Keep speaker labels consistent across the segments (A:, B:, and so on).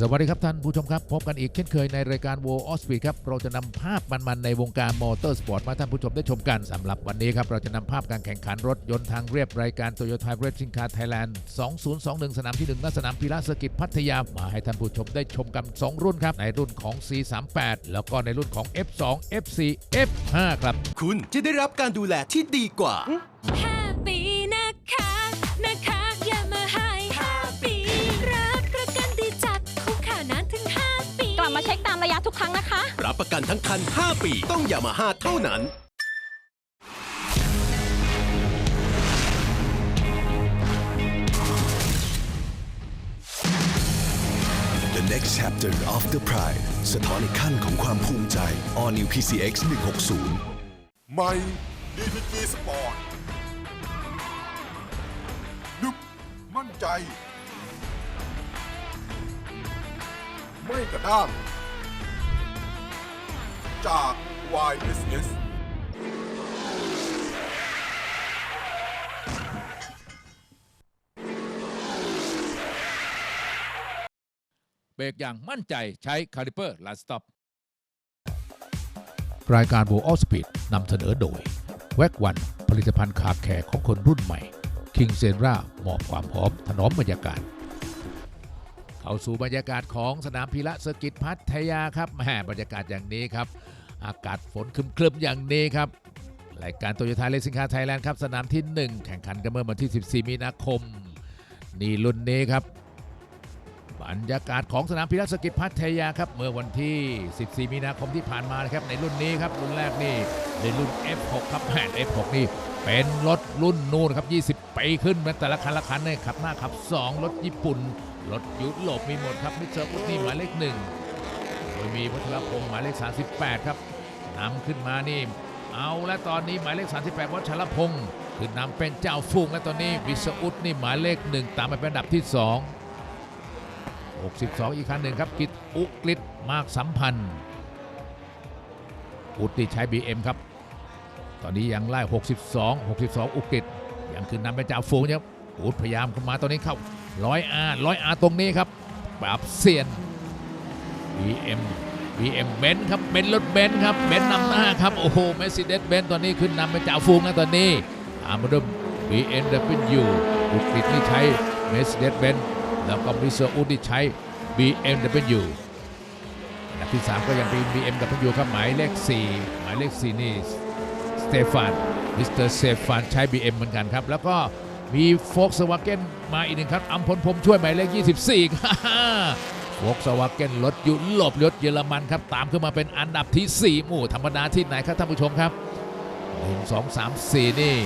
A: สวัสดีครับท่านผู้ชมครับ พบกันอีกเช่นเคยในรายการ World of Speed ครับ เราจะนำภาพมันๆ ในวงการมอเตอร์สปอร์ตมาท่านผู้ชมได้ชมกันสำหรับวันนี้ครับ เราจะนำภาพการแข่งขันรถยนต์ทางเรียบรายการ Toyota Racing Car Thailand 2021 สนามที่ 1 ณ สนามพีระเซอร์กิตพัทยา มาให้ท่านผู้ชมได้ชมกัน 2 รุ่นครับ ในรุ่นของ C38 แล้วก็ในรุ่นของ F2 F4 F5 ครับ
B: คุณจะได้รับการดูแลที่ดีกว่าา
C: เช็คตามระยะทุกครั้งนะคะ
B: รับประกันทั้งคัน 5 ปี ต้องยามาฮ่าเท่านั้น
D: The next chapter of the pride สะท้อนอีกขั้นของความภูมิใจ All New PCX 160
E: ใหม่ DPG Sport นึกมั่นใจ ไม่กระด้าง จาก YSS
A: เบรกอย่างมั่นใจใช้คาลิเปอร์ลัดสต็อปรายการ World of Speed นำเสนอโดย แวกวันผลิตภัณฑ์คาแคร์ของคนรุ่นใหม่ King s e n r a มอบความหอมถนอมบรรยากาศ เข้าสู่บรรยากาศของสนามพีระเซอร์กิตพัทยาครับแหมบรรยากาศอย่างนี้ครับ อากาศฝนครึมๆอย่างนี้ครับรายการโตโยต้าเลสิงคาไทยแลนด์ครับสนามที่ 1 แข่งขันกันเมื่อวันที่ 14 มีนาคม นี่รุ่นนี้ครับ บรรยากาศของสนามพิรักษกิจพัทยาครับเมื่อวันที่ 14 มีนาคมที่ผ่านมานะครับในรุ่นนี้ครับรุ่นแรกนี่ในรุ่น F6 ครับแผ่น F6 นี่เป็นรถรุ่นนู่นครับ 20 ปีขึ้นแต่ละคันละคันเนี่ยขับหน้าขับ 2 รถญี่ปุ่น รถยุโรปมีหมดครับมิสเตอร์อุดนี่หมายเลขหนึ่ง ดยมีวัชรพงศ์หมายเลข 38 ครับนำขึ้นมานี่ เอาและตอนนี้หมายเลข 38วัชรพงศ์ขึ้นนำเป็นเจ้าฟูงและตอนนี้วิศอุดนี่หมายเลขหนึ่งตามมาเป็นอันดับที่ 2 62 อีกคันหนึ่งครับกิตอุกฤษมากสัมพันธ์ อุดนี่ใช้ BM ครับ ตอนนี้ยังไล่ 62 62 อุกฤษยังคืนนำเป็นเจ่าฝูงครับอุดพยายามเข้ามาตอนนี้เข้าร้อยอาร้อยอาตรงนี้ครับปราบเซียน BM BM เบนซ์ครับเบนซ์รถเบนซ์ครับเบนซ์นำหน้าครับ โอ้โหเมสซิเดสเบนซ์ตอนนี้ขึ้นนำเป็นจ่าฝูงนะตอนนี้ตามมาด้วย BMW อุกฤษที่ใช้เมสซิเดสเบนซ์แล้วก็มิเตอร์อูดที่ใช้ BMW อันดับที่ 3 ก็ยังเป็น BMW ครับหมายเลข 4 หมายเลข 4 นี่สเตฟานมิสเตอร์สเซฟานใช้ BM เหมือนกันครับ แล้วก็มีโฟกสวาเกนมาอีกหนึ่งครับอัมพลผมช่วยหมายเลข 24ครับโฟกสวาเกนรถยุโรปรถเยอรมันครับ ตามขึ้นมาเป็นอันดับที่ 4 หมู่ธรรมดาที่ไหนครับท่านผู้ชมครับ 1 2 3 4 นี่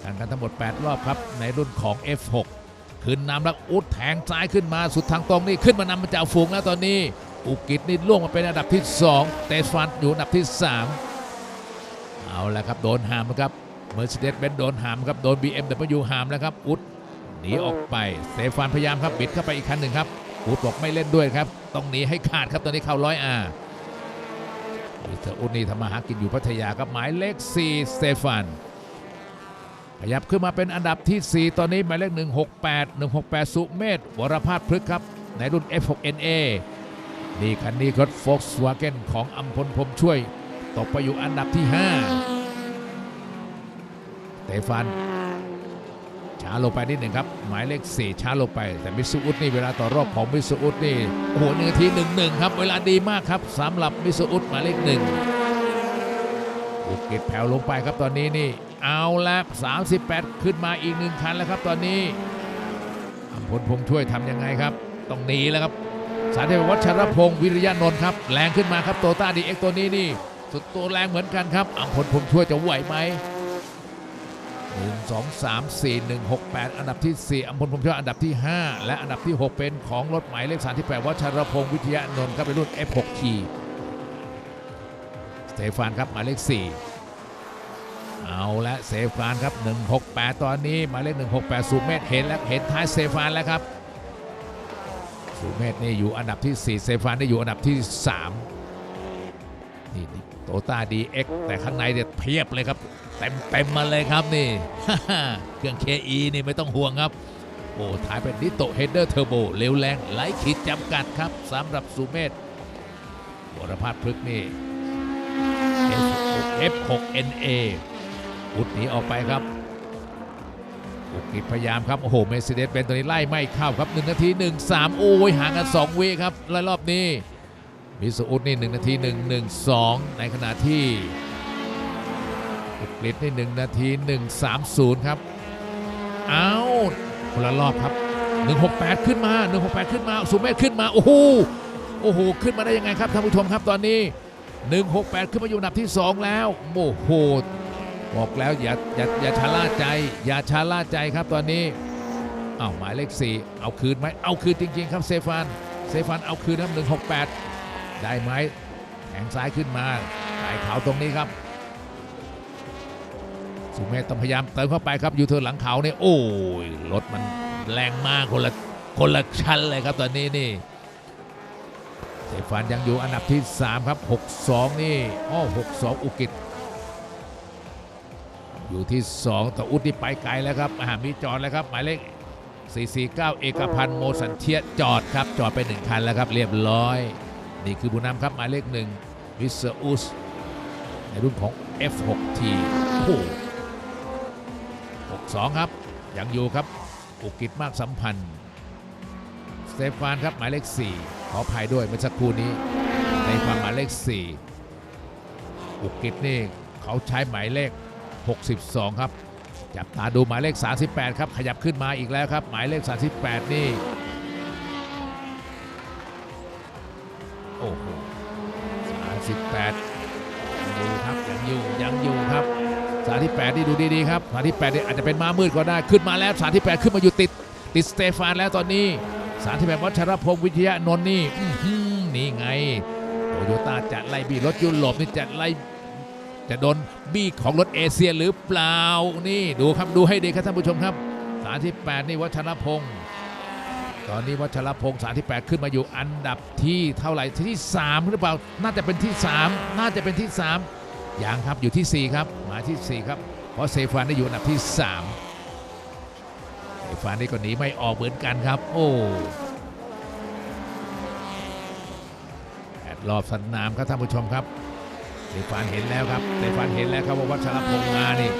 A: แข่งกันทั้งหมด 8 รอบครับ ในรุ่นของ F6 ขึ้นนำแล้วอุดแทงซ้ายขึ้นมาสุดทางตรงนี่ขึ้นมานำมาจากฝูงแล้วตอนนี้ อุกิจนี่ล่วงมาเป็นอันดับที่ 2 เตสฟันอยู่อันดับที่ 3 เอาละครับโดนหามครับเมอร์เซเดสเบนโดนหามครับโดน BMW หามแล้วครับอุดหนีออกไปเตฟานพยายามครับบิดเข้าไปอีกคันหนึ่งครับ อุดบอกไม่เล่นด้วยครับ ต้องหนีให้ขาดครับตอนนี้เข้าร้อยอามิเตอร์อุดนี่ทำมาหากินอยู่พัทยาครับหมายเลข4สเตฟานขยับขึ้นมาเป็นอันดับที่ 4 ตอนนี้หมายเลข 168 168 สุเมธวรภาสพฤกครับ ในรุ่น F6NA นี่คันนี้รถ Volkswagen ของอัมพลพรมช่วย ตกไปอยู่อันดับที่ 5 เตฟาน ช้าลงไปนิดหนึ่งครับ หมายเลข4ช้าลงไป แต่มิสอุดนี่เวลาต่อรอบของมิสอุดนี่โอ้โหหนึ่งนาทีหนึ่งหนึ่งครับ เวลาดีมากครับสำหรับมิสอุดหมายเลขหนึ่งภูเก็ตแผ่วลงไปครับตอนนี้นี่ เอาละ38 ขึ้นมาอีกหนึ่งคันแล้วครับตอนนี้อัมพลพงช่วยทำยังไงครับต้องหนีแล้วครับสารเทพวัชรพงศ์วิริยานนท์ครับแรงขึ้นมาครับโตต้าดีเอ็กตัวนี้นี่สุดตัวแรงเหมือนกันครับอัมพลพงช่วยจะไหวไหม หนึ่งสองสามสี่หนึ่งหกแปดอันดับที่สี่อัมพลพงษ์ช่วยอันดับที่ 5 และอันดับที่ 6 เป็นของรถหมายเลข38วัชรพงศ์วิทยานนท์ครับเป็นรุ่น F6T สเตฟานครับหมายเลข 4 เอาละเซฟานครับ 168 ตอนนี้หมายเลข 168สูเมธเห็นแล้วเห็นท้ายเซฟานแล้วครับสูเมธนี่อยู่อันดับที่ 4 เซฟานได้อยู่อันดับที่ 3 นี่ ตต้าดีเอ็กแต่ข้างในเนี่ยเพียบเลยครับ เต็มเต็มมาเลยครับนี่ เครื่อง KE นี่ไม่ต้องห่วงครับ โอ้ท้ายเป็นนิโตเฮดเดอร์เทอร์โบเร็วแรงไหลขีดจำกัดครับสำหรับสุเมธวรพัฒน์พฤกษ์นี่ F6NA อุดหนีออกไปครับอุกิพยายามครับ โอ้โห เมสเซเดสเป็นตัวนี้ไล่ไม่เข้าครับ 1 นาที 1 3 โอ้ยห่างกัน 2 วิครับและรอบนี้ มิสอุดนี่1นาที 1 1 2 ในขณะที่อุกฤษนี่1นาที 1 3 0 ครับ เอาคนละรอบครับ 168 ขึ้นมา 168 ขึ้นมา สุเมธขึ้นมา โอ้โห โอ้โห ขึ้นมาได้ยังไงครับท่านผู้ชมครับตอนนี้ 168 ขึ้นมาอยู่อันดับที่ 2 แล้ว โอ้โห บอกแล้วอย่าอย่าอย่าชะล่าใจ อย่าชะล่าใจครับตอนนี้อ้าวหมายเลข 4 เอาคืนไหม เอาคืนจริง ๆ ครับเซฟาน เซฟานเอาคืนครับ168 ได้ไหมแขงซ้ายขึ้นมาไต่เขาตรงนี้ครับ สุเมธต้องพยายามเติมเข้าไปครับอยู่เทิร์นหลังเขาเนี่ยโอ้ยรถมันแรงมากคนละคนละชั้นเลยครับตอนนี้นี่เซฟานยังอยู่อันดับที่ 3 ครับ 62 นี่อ้อ62 อุกิจอยู่ที่ 2 แต่อุดนี่ไปไกลแล้วครับอาหารมีจอดแล้วครับ หมายเลข 449 เอกพันธ์โมสันเทียจอดครับ จอดไป 1 คันแล้วครับ เรียบร้อย นี่คือบุญนำครับหมายเลข1วิสเซอร์อุสในรุ่นของ F6T โอ้62 ครับ ยังอยู่ครับ อุกิจมากสัมพันธ์สเตฟานครับหมายเลข 4 ขออภัยด้วยเมื่อสักครู่นี้ในความหมายเลข 4 อุกิจนี่เขาใช้หมายเลข 62 ครับ จับตาดูหมายเลข 38 ครับ ขยับขึ้นมาอีกแล้วครับ หมายเลข 38 นี่ 38ยังอยู่ครับยังอยู่ยังอยู่ครับ38นี่ดูดีๆครับ38นี่อาจจะเป็นม้ามืดก็ได้ขึ้นมาแล้ว38ขึ้นมาอยู่ติด ติดสเตฟานแล้วตอนนี้38วัชรพงศ์วิทยานนท์นี่นี่ไงโตโยต้าจะไล่บีรถยุโรปนี่จะไล่จะโดนบี้ของรถเอเชียหรือเปล่านี่ดูครับดูให้ดีครับท่านผู้ชมครับ38นี่วัชรพงศ์ ตอนนี้วัชรพงศ์38ขึ้นมาอยู่อันดับที่เท่าไหร่ที่ 3 หรือเปล่า น่าจะเป็นที่ 3 น่าจะเป็นที่3อย่างครับอยู่ที่ 4 ครับ มาที่ 4 ครับ เพราะเซฟานได้อยู่อันดับที่ 3 เซฟานนี่ก็หนีไม่ออกเหมือนกันครับ โอ้แปดรอบสนามครับท่านผู้ชมครับเตฟานเห็นแล้วครับเตฟานเห็นแล้วครับว่าวัชรพงษ์มานี่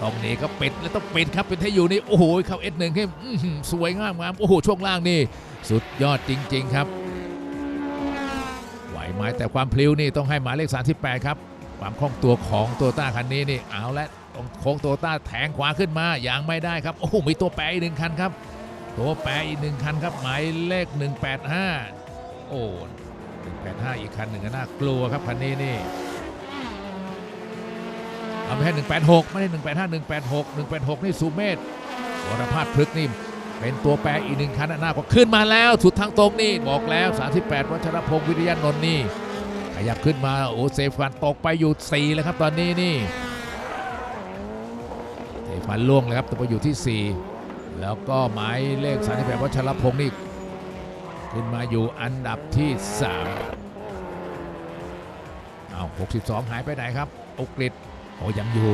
A: ตรงนี้ก็ปิดแล้วต้องปิดครับเป็นให้อยู่นี่โอ้โหเข้าเอสหนึ่งให้อื้อหือสวยงามงามโอ้โหช่วงล่างนี่สุดยอดจริง ๆ ครับไหวไหมแต่ความพลิ้วนี่ต้องให้หมายเลข 38 ครับความคล่องตัวของโตต้าคันนี้นี่เอาละโค้งโตต้าแทงขวาขึ้นมายังไม่ได้ครับโอ้โหมีตัวแปรอีกหนึ่งคันครับ ตัวแปรอีกหนึ่งคันครับหมายเลข 185 โอ้185 อีกคันหนึ่งน่ากลัวครับคันนี้นี่ เอาไม่ใช่186 ไม่ได้ 185 186 186 นี่สุเมธวรพาสพฤกนี่เป็นตัวแปรอีกหนึ่งคันหน้าก็ขึ้นมาแล้วสุดทางตรงนี่บอกแล้ว 38 วัชรพงศ์วิทยนนท์นี่ขยับขึ้นมาโอ้เซฟันตกไปอยู่ 4 แล้วครับตอนนี้นี่เซฟันล่วงเลยครับตกไปอยู่ที่ 4 แล้วก็หมายเลข 38 วัชรพงศ์นี่ขึ้นมาอยู่อันดับที่ 3 เอา62 หายไปไหนครับอุกฤษ โอ้ยังอยู่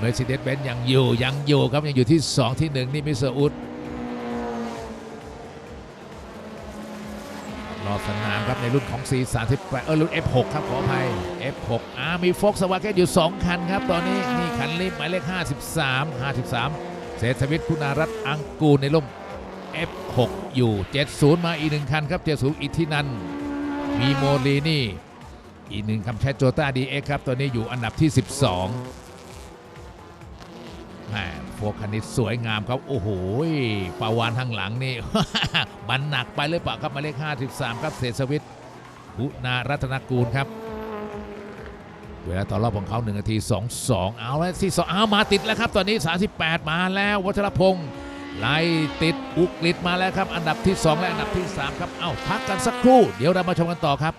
A: Mercedes Benz ยังอยู่ยังอยู่ครับยังอยู่ที่ 2 ที่ 1 นี่มิสเตอร์อุดรอบสนามครับในรุ่นของ C38 เออรุ่น F6 ครับขออภัย F6 อ่ามีโฟกสวาเกตอยู่ 2 คันครับ ตอนนี้นี่คันลิฟหมายเลข 53 53 เศรษฐวิทย์คุณารัตอังกูลในร่ม F6 อยู่ 70 มาอีกหนึ่งคันครับ 70 อิทธินันมีโมลีนี่ อีกหนึ่งคำแชทโจต้าดีเอ็กครับตัวนี้อยู่อันดับที่ 12แหมโฟกคันนี้สวยงามครับ โอ้โหปาวานทางหลังนี่ บันหนักไปเลยเปล่าครับหมายเลข 53 ครับเศรษฐวิทย์คุณารัตนกูลครับ เวลาต่อรอบของเขา1นาที 22 เอาแล้วที่2เอามาติดแล้วครับ ตอนนี้ 38 มาแล้ววัชรพงศ์ไล่ติดอุกฤษมาแล้วครับ อันดับที่ 2 และอันดับที่ 3 ครับ เอ้าพักกันสักครู่ เดี๋ยวเรามาชมกันต่อครับ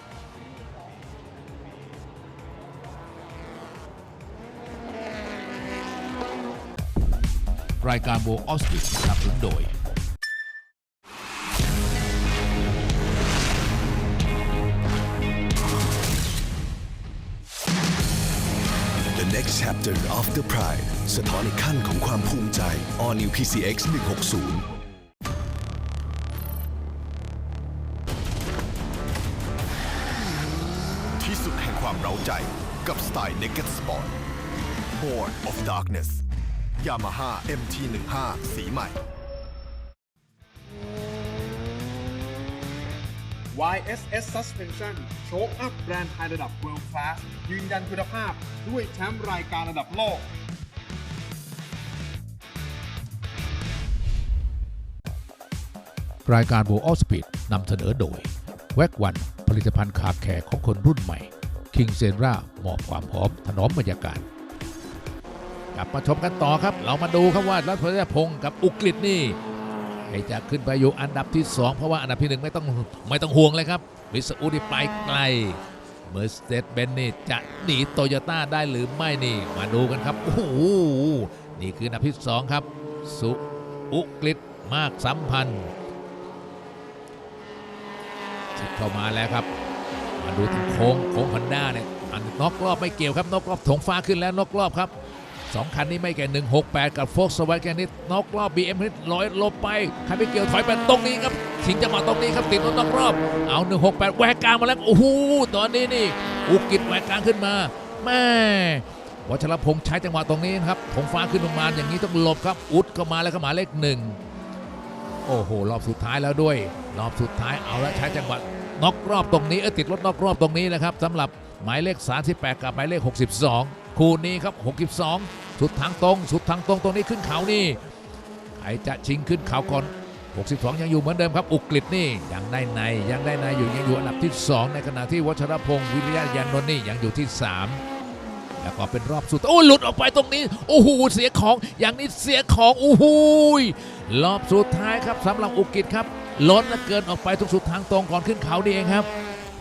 A: รายการโบออสติกสนับสนุนโดย
D: The next chapter of the pride สะท้อนอีกขั้นของความภูมิใจ All New PCX 160ที่สุดแห่งความเร้าใจกับสไตล์ Naked Sport Board of Darkness Yamaha MT15 สีใหม่
F: YSS Suspension โชคอัพแบรนด์ไทยระดับ World Class ยืนยันคุณภาพด้วยแชมป์รายการระดับโลก
A: รายการ World of Speed นำเสนอโดย แวกวันผลิตภัณฑ์ขาแขกของคนรุ่นใหม่ King s e r a มอบความหอมถนอมบรรยากาศ กลับมาชมกันต่อครับ เรามาดูครับว่ารัฐพลพงศ์กับอุกฤษนี่ใครจะขึ้นไปอยู่อันดับที่ 2 เพราะว่าอันดับที่ 1 ไม่ต้องไม่ต้องห่วงเลยครับวิสอุดิปไกลเมอร์สเตดเบนนี่จะหนีโตโยต้าได้หรือไม่นี่ มาดูกันครับโอ้โหนี่คืออันดับที่ 2 ครับ สุอุกฤษมากสัมพันธ์เข้ามาแล้วครับ มาดูทางโค้งโค้งฮอนด้าเนี่ยอันนอกรอบไม่เกี่ยวครับนอกรอบถงฟ้าขึ้นแล้วนอกรอบครับ สองคันนี้ไม่แก่168 กับโฟกสวัสแกนิดนอกรอบ BM นิดร้อยลบไปใครไม่เกียวถอยไปตรงนี้ครับชิงจังหวะตรงนี้ครับติดรถนอกรอบ เอา 168 แหวกกลางมาแล้วโอ้โหตอนนี้นี่อุกิจแหวกกลางขึ้นมาแม่วัชรพงษ์ใช้จังหวะตรงนี้นะครับถงฟ้าขึ้นประมาณอย่างนี้ต้องหลบครับ อุดเข้ามาแล้วก็หมาเลขหนึ่งโอ้โห รอบสุดท้ายแล้วด้วย รอบสุดท้ายเอาละใช้จังหวะน็อกรอบตรงนี้เออติดรถน็อกรอบตรงนี้นะครับสำหรับหมายเลข 38 กับหมายเลข 62 คู่นี้ครับ 62 สุดทางตรงสุดทางตรงตรงนี้ขึ้นเขานี่ใครจะชิงขึ้นเขาก่อน62 ยังอยู่เหมือนเดิมครับ อุกฤษนี่ยังได้ในยังได้ในอยู่ยังอยู่อันดับที่ 2 ในขณะที่วัชรพงศ์วิริยะยานนท์นี่ยังอยู่ที่ 3 แล้วก็เป็นรอบสุดโอ้หลุดออกไปตรงนี้โอ้โหเสียของอย่างนี้เสียของโอ้โหรอบสุดท้ายครับสำหรับอุกิจครับล้นและเกินออกไปทุกสุดทางตรงก่อนขึ้นเขานี่เองครับ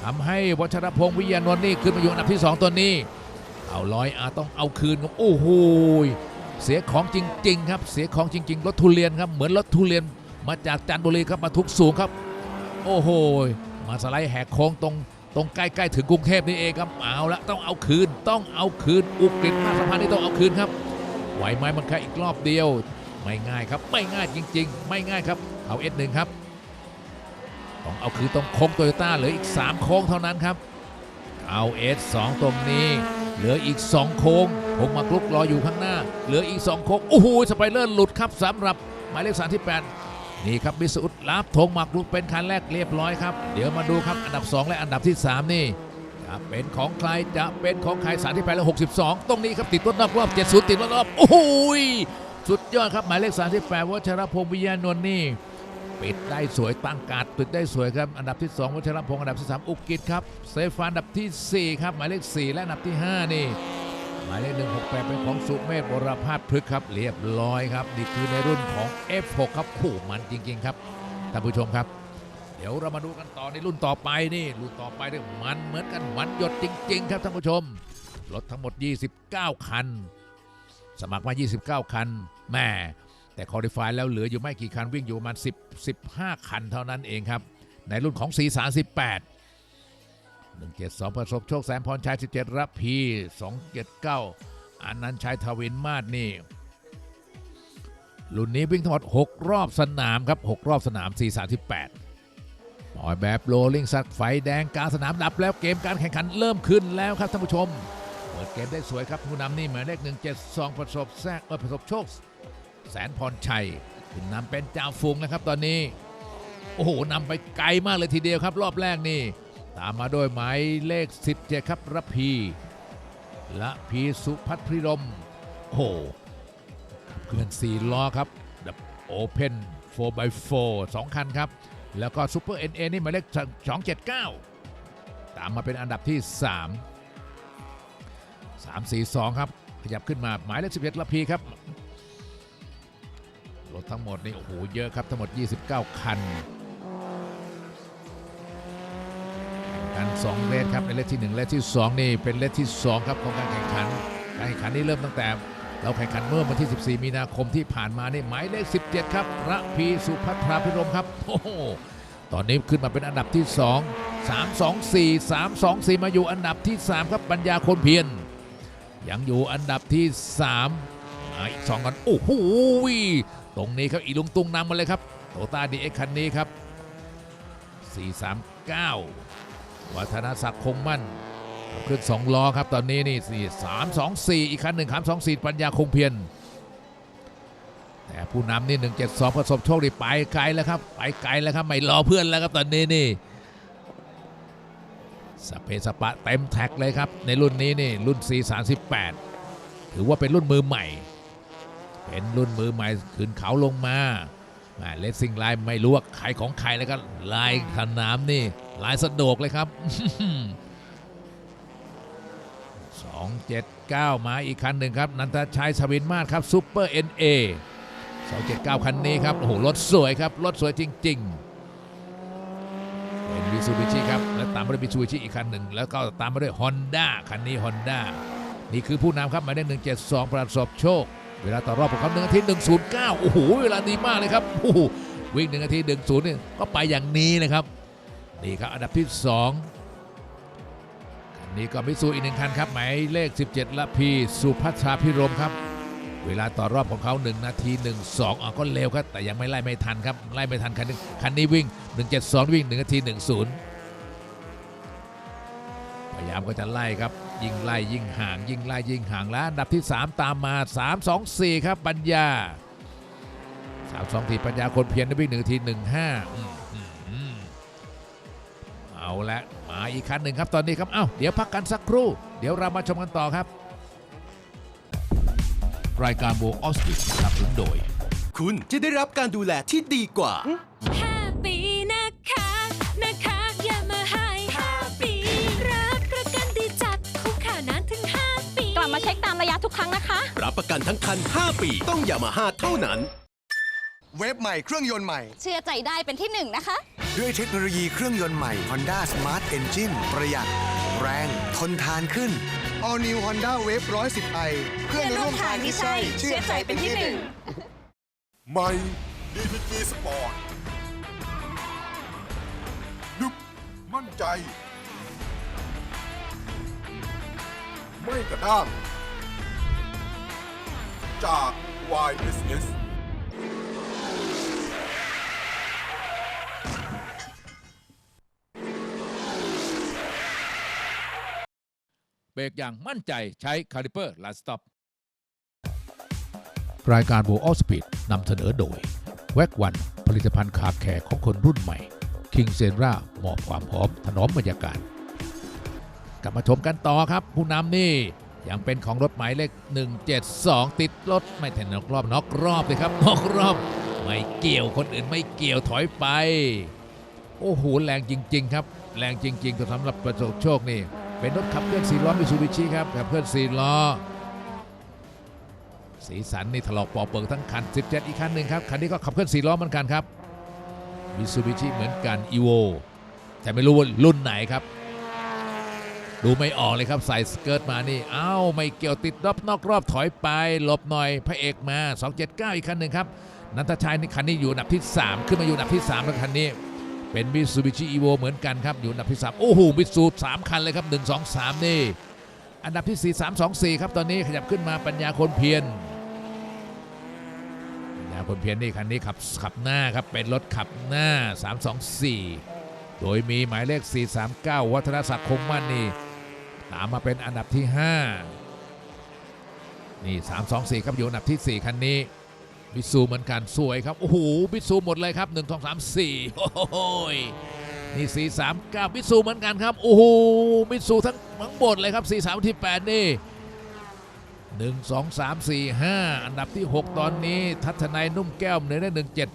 A: ทำให้วัชรพงศ์วิทยานนท์นี่ขึ้นมาอยู่อันดับที่ 2ตัวนี้ เอาร้อยอาต้องเอาคืนครับโอ้โหเสียของจริง ๆ ครับ เสียของจริง ๆรถทุเรียนครับเหมือนรถทุเรียนมาจากจันทบุรีครับมาทุกสูงครับ โอ้โหมาสไลด์แหกโค้งตรงตรงใกล้ๆถึงกรุงเทพนี่เองครับเอาละต้องเอาคืนต้องเอาคืนอุกฤษมาสะพานนี่ต้องเอาคืนครับไหวไหมมันแค่อีกรอบเดียว ไม่ง่ายครับไม่ง่ายจริง ๆ ไม่ง่ายครับเอาเอสหนึ่งครับต้องเอาคืนตรงโค้งโตโยต้าเหลืออีก 3 โค้งเท่านั้นครับเอาเอสสองตรงนี้ เหลืออีก 2 โค้งคงมากลุกรออยู่ข้างหน้า เหลืออีก 2 โค้ง โอ้โหสไปเลอร์หลุดครับสำหรับหมายเลข38นี่ครับมิสอุดรับธงหมากรุกเป็นคันแรกเรียบร้อยครับ เดี๋ยวมาดูครับอันดับ 2 และอันดับที่ 3 นี่จะเป็นของใครจะเป็นของใครสารที่แปดและ62ตรงนี้ครับติดรถนอกรอบ70ติดรถรอบโอ้โหสุดยอดครับหมายเลข38วัชรพงศ์วิญญานนท์นี่ ปิดได้สวยตั้งการปิดได้สวยครับ อันดับที่ 2 วัชรพงศ์อันดับที่ 3 อุกิจครับเซฟานอันดับทีสี่ 4 ครับหมายเลข 4 และอันดับที่ 5 นี่ หมายเลข 168 เป็นของสุเมธบรพาสพฤกครับ เรียบร้อยครับนี่คือในรุ่นของ F6 ครับคู่มันจริง ๆ ครับท่านผู้ชมครับ เดี๋ยวเรามาดูกันต่อในรุ่นต่อไปนี่รุ่นต่อไปเนี่ยมันเหมือนกันมันหยดจริง ๆ ครับท่านผู้ชมรถทั้งหมด 29 คัน สมัครมา 29 คันแม่ แต่คอ l ิฟายแล้วเหลืออยู่ไม่กี่คันวิ่งอยู่ประมาณ10 15 คันเท่านั้นเองครับ ในรุ่นของ 438 172ประสบโชคแสนพรชัย 17 รับพี 279 อันนั้นชัยทวินมาศนี่ รุ่นนี้วิ่งทั้งหมด 6 รอบสนามครับ 6 รอบสนาม 438ปล่อยแบบโรลลิงสักไฟแดงกลางสนามดับแล้วเกมการแข่งขันเริ่มขึ้นแล้วครับท่านผู้ชม เปิดเกมได้สวยครับผู้นำนี่หมายเลข172 ประสบแทรกประสบโชค แสนพรชัยขึ้นนำเป็นจ่าฝูงนะครับตอนนี้ โอ้โหนำไปไกลมากเลยทีเดียวครับ รอบแรกนี่ ตามมาด้วยหมายเลข 17 ครับระพีละพีสุพัฒน์พิรม โอ้โหเคลื่อนสี่ล้อครับแบบโอเพน 4x4 2 คันครับ แล้วก็ซูเปอร์เอ็นเอนี่หมายเลข 279 ตามมาเป็นอันดับที่ 3 3 4 2 ครับ ขยับขึ้นมาหมายเลข 11ระพีครับ รถทั้งหมดนี่โอ้โหเยอะครับทั้งหมด 29 คันกัน2เลสครับในเลสที่1เลสที่ 2 นี่เป็นเลสที่ 2 ครับของการแข่งขันการแข่งขันนี่เริ่มตั้งแต่ เราแข่งขันเมื่อวันที่ 14 มีนาคมที่ผ่านมานี่หมายเลข 17 ครับระพีสุพัทราพิรมครับโอ้โหตอนนี้ขึ้นมาเป็นอันดับที่ 2 3 2 4 3 2 4 มาอยู่อันดับที่ 3 ครับปัญญาคนเพียรยังอยู่อันดับที่3มาอีกสองกันโอ้โห ตรงนี้ครับอีลุงตุงนำมาเลยครับโตต้าดีเอ็กคันนี้ครับ 439 วัฒนศักดิ์คงมั่นเครื่องสองล้อครับตอนนี้นี่สี่สามอีกคันหนึ่งสามสองสี่ปัญญาคงเพียรแต่ผู้นำนี่หนึ่งเจ็ดสองประสบโชคดีไปไกลแล้วครับ ไปไกลแล้วครับ ไม่รอเพื่อนแล้วครับตอนนี้นี่สเปซสปะเต็มแท็กเลยครับ ในรุ่นนี้นี่รุ่น C38 ถือว่าเป็นรุ่นมือใหม่ เป็นรุ่นมือใหม่ขึ้นเขาลงมาเลสซิ่งไลน์ไม่รู้ว่าใครของใครแล้วก็ลายสนามนี่ลายสะดวกเลยครับ 279 มาอีกคันหนึ่งครับ นันทชัยสวินมาศครับซูเปอร์ NA 279 คันนี้ครับ โอ้โหรถสวยครับ รถสวยจริง ๆ เป็นมิซูบิชิครับ แล้วตามมาด้วยมิซูบิชิอีกคันหนึ่ง แล้วก็ตามมาด้วย Honda คันนี้ Honda นี่คือผู้นำครับหมายเลข172 ประสบโชค เวลาต่อรอบของเขา1นาที109โอ้โหเวลาดีมากเลยครับโอ้โหวิ่ง1นาที10เนี่ยก็ไปอย่างนี้เลยครับนี่ครับอันดับที่2คันนี้ก็มิซูอีกหนึ่งคันครับหมายเลข 17ละพีสุพัชชาพิรมครับเวลาต่อรอบของเขา1นาที12อะก็เร็วครับแต่ยังไม่ไล่ไม่ทันครับไล่ไม่ทันคันนี้คันนี้วิ่ง 172 วิ่ง1นาที10พยายามก็จะไล่ครับ ยิ่งไล่ยิ่งห่างยิ่งไล่ยิ่งห่างแล้วอันดับที่ 3 ตามมา 3 2 4 ครับปัญญา 3 2 4 ปัญญาคนเพียรวิ่ง1นาที15อืมอืมอืมเอาละมาอีกคันหนึ่งครับตอนนี้ครับเอ้าเดี๋ยวพักกันสักครู่ เดี๋ยวเรามาชมกันต่อครับ รายการโบออสติสนับสนุนโดย
B: คุณจะได้รับการดูแลที่ดีกว่า
C: เช็คตามระยะทุกครั้งนะคะ
B: รับประกันทั้งคัน 5 ปี ต้องยามาฮ่าเท่านั้น
G: เวฟใหม่เครื่องยนต์ใหม่
C: เชื่อใจได้เป็นที่หนึ่งนะคะ
G: ด้วยเทคโนโลยีเครื่องยนต์ใหม่ Honda Smart Engine ประหยัด แรง ทนทานขึ้น All New Honda Wave 110i เพื่อนร่วมทางที่ใช่ เชื่อใจเป็นที่หนึ่ง
E: ใหม่ DTG Sport นึกมั่นใจ ไม่กระด้าง จาก YSS
A: เบรกอย่างมั่นใจใช้คาลิเปอร์ลาสต็อปรายการโบออสปีดนำเสนอโดย แวกวันผลิตภัณฑ์คาแคร์ของคนรุ่นใหม่คิงเซนรามอบความหอมถนอมบรรยากาศ กลับมาชมกันต่อครับ ผู้นำนี่ ยังเป็นของรถหมายเลข 172 ติดรถไม่ถึงนอกรอบนอกรอบเลยครับนอกรอบ ไม่เกี่ยวคนอื่นไม่เกี่ยวถอยไป โอ้โหแรงจริง ๆ ครับ แรงจริงๆสำหรับประสบโชคนี่ เป็นรถขับเคลื่อน4ล้อมิซูบิชิครับขับเคลื่อน4ล้อสีสันนี่ถลอกปอกเปิงทั้งคัน 17 อีกคันหนึ่งครับ คันนี้ก็ขับเคลื่อน4ล้อเหมือนกันครับมิซูบิชิเหมือนกันอีโวแต่ไม่รู้ว่ารุ่นไหนครับ ดูไม่ออกเลยครับใส่สเกิร์ตมานี่ เอ้า ไม่เกี่ยวติดรอบนอกรอบถอยไป หลบหน่อยพระเอกมา 279 อีกคันหนึ่งครับ นันทชัยนี่คันนี้อยู่อันดับที่ 3 ขึ้นมาอยู่อันดับที่ 3 แล้วคันนี้ เป็นมิซูบิชิอีโวเหมือนกันครับ อยู่อันดับที่ 3 โอ้โหมิซูสามคันเลยครับ 1 2 3 นี่ อันดับที่ 4 3 2 4 ครับ ตอนนี้ขยับขึ้นมาปัญญาคนเพียรปัญญาคนเพียรนี่คันนี้ขับขับหน้าครับเป็นรถขับหน้า 324 โดยมีหมายเลข 439 วัฒนศักดิ์คงมั่นนี่ ตามมาเป็นอันดับที่ 5 นี่ 324 ครับอยู่อันดับที่ 4 คันนี้มิซูเหมือนกันสวยครับ โอ้โหมิซูหมดเลยครับ 1 2 3 4 โอ้โหนี่ 439มิซูเหมือนกันครับ โอ้โหมิซูทั้งทั้งหมดเลยครับ 43 ที่ 8 นี่ 1 2 3 4 5 อันดับที่ 6 ตอนนี้ ทัศนัยนุ่มแก้วเหนือได้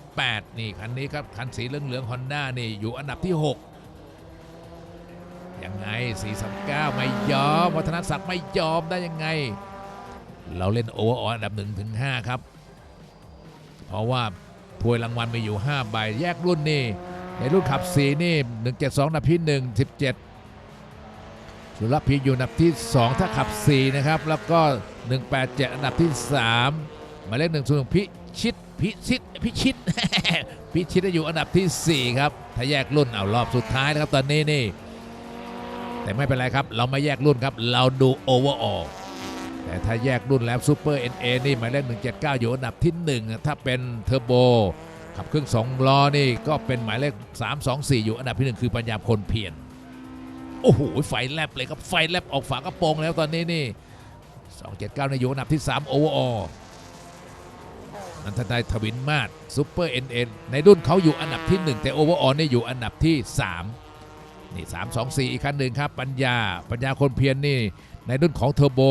A: 178 นี่คันนี้ครับคันสีเหลืองๆฮอนด้านี่อยู่อันดับที่ 6 ยังไง 439 ไม่ยอม วัฒนศักดิ์ไม่ยอมได้ยังไง เราเล่นโอเวอร์ออลอันดับ1ถึง5ครับ เพราะว่าถ้วยรางวัลมีอยู่ 5 ใบ แยกรุ่นนี่ ในรุ่นขับ 4 นี่ 172อันดับที่1 17 สุรพีอยู่อันดับที่ 2 ถ้าขับ 4 นะครับ แล้วก็ 187 อันดับที่3หมายเลข1 0พิชิตพิชิตพิชิตพิชิตอยู่อันดับทีสี่ 4 ครับ ถ้าแยกรุ่นเอารอบสุดท้ายนะครับตอนนี้นี่ แต่ไม่เป็นไรครับ เราไม่แยกรุ่นครับ เราดูโอเวอร์ออลแต่ถ้าแยกรุ่นแล้วซูเปอร์เอ็นเอนี่หมายเลข179 อยู่อันดับที่ 1 ถ้าเป็นเทอร์โบขับเครื่อง2ล้อนี่ก็เป็นหมายเลข 324 อยู่อันดับที่ 1 คือปัญญาพลเพียรโอ้โหไฟแลบเลยครับไฟแลบออกฝากระโปรงแล้วตอนนี้นี่ 279 ในอยู่อันดับที่ 3 โอเวอร์อนันทนายทวินมาศซูเปอร์เอ็นเอ็นในรุ่นเขาอยู่อันดับที่ 1 แต่โอเวอร์ออนี่อยู่อันดับที่ 3 นี่3 2 4 อีกคันหนึ่งครับ ปัญญา ปัญญาคนเพียรนนี่ในรุ่นของเทอร์โบ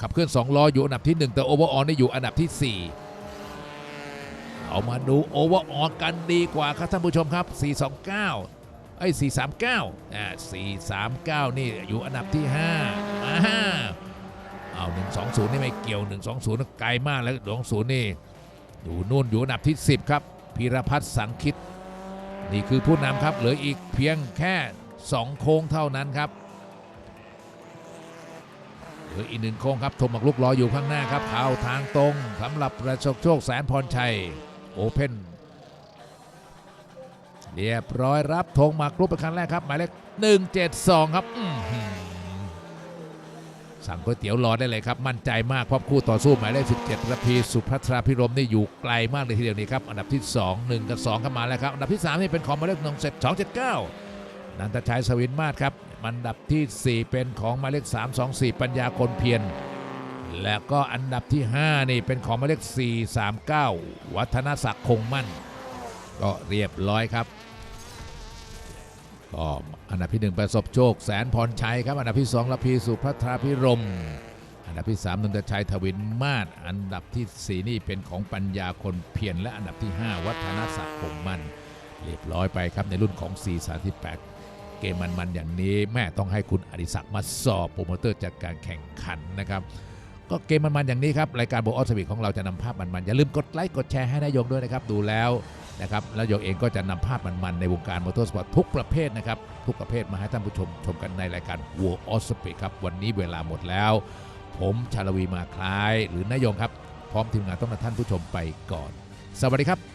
A: ขับเคลื่อน2ล้ออยู่อันดับที่ 1 แต่โอเวอร์ออนี่อยู่อันดับที่ 4 เอามาดูโอเวอร์ออนกันดีกว่าครับท่านผู้ชมครับ 429ไอ้439อ่า439 นี่อยู่อันดับที่5อ่าเอา120 นี่ไม่เกี่ยว 120ไกลมากแล้ว220 นี่ อยู่นู่นอยู่อันดับที่ 10 ครับพีรพัฒน์สังคิด นี่คือผู้นำครับเหลืออีกเพียงแค่ 2 โค้งเท่านั้นครับหลืออีกหนึ่งโค้งครับโทมักลุกรออยู่ข้างหน้าครับเข้าทางตรงสำหรับประชกโชคแสนพรชัยโอเพนเรียบร้อยรับธงหมากรุกเป็นครั้งแรกครับ หมายเลข172 ครับอื้อหือสั่งก๋วยเตี๋ยวรอได้เลยครับ มั่นใจมากเพราะคู่ต่อสู้หมายเลข17ระพีสุพัทราพิรมนี่อยู่ไกลมากเลยทีเดียวนี่ครับ อันดับที่ 2 1 กับ 2เข้ามาแล้วครับ อันดับที่ 3 นี่เป็นของหมายเลข1 7 2 7 9 นันทชัยสวินมาศครับอันดับทีสี่ 4 เป็นของหมายเลข3 2 4 ปัญญาคนเพียรแล้วก็อันดับที่ 5 นี่เป็นของหมายเลข4 3 9 วัฒนศักดิ์คงมั่น ก็เรียบร้อยครับก็อันดับที่ 1 ประสบโชคแสนพรชัยครับ อันดับที่ 2ละพีสุพัทราพิรม อันดับที่ 3นนทชัยทวินมาศอันดับทีสี่4 นี่เป็นของปัญญาคนเพียรและอันดับที่ 5 วัฒนศักดิ์คงมั่น เรียบร้อยไปครับในรุ่นของ 438 มมันๆอย่างนี้แม่ต้องให้คุณอดิศักดิ์มาสอบโปรโมเตอร์จัดการแข่งขันนะครับก็เกมมันๆอย่างนี้ครับรายการโบออสวิกของเราจะนำภาพมันๆอย่าลืมกดไลค์กดแชร์ให้นายกด้วยนะครับดูแล้วนะครับแล้วยกเองก็จะนำภาพมันๆในวงการมอเตอร์สปอร์ตทุกประเภทนะครับทุกประเภทมาให้ท่านผู้ชมชมกันในรายการวัวออสปีครับวันนี้เวลาหมดแล้ว ผมชาลวีมาคล้ายหรือนายงครับ พร้อมทีมงานต้องลาท่านผู้ชมไปก่อน สวัสดีครับ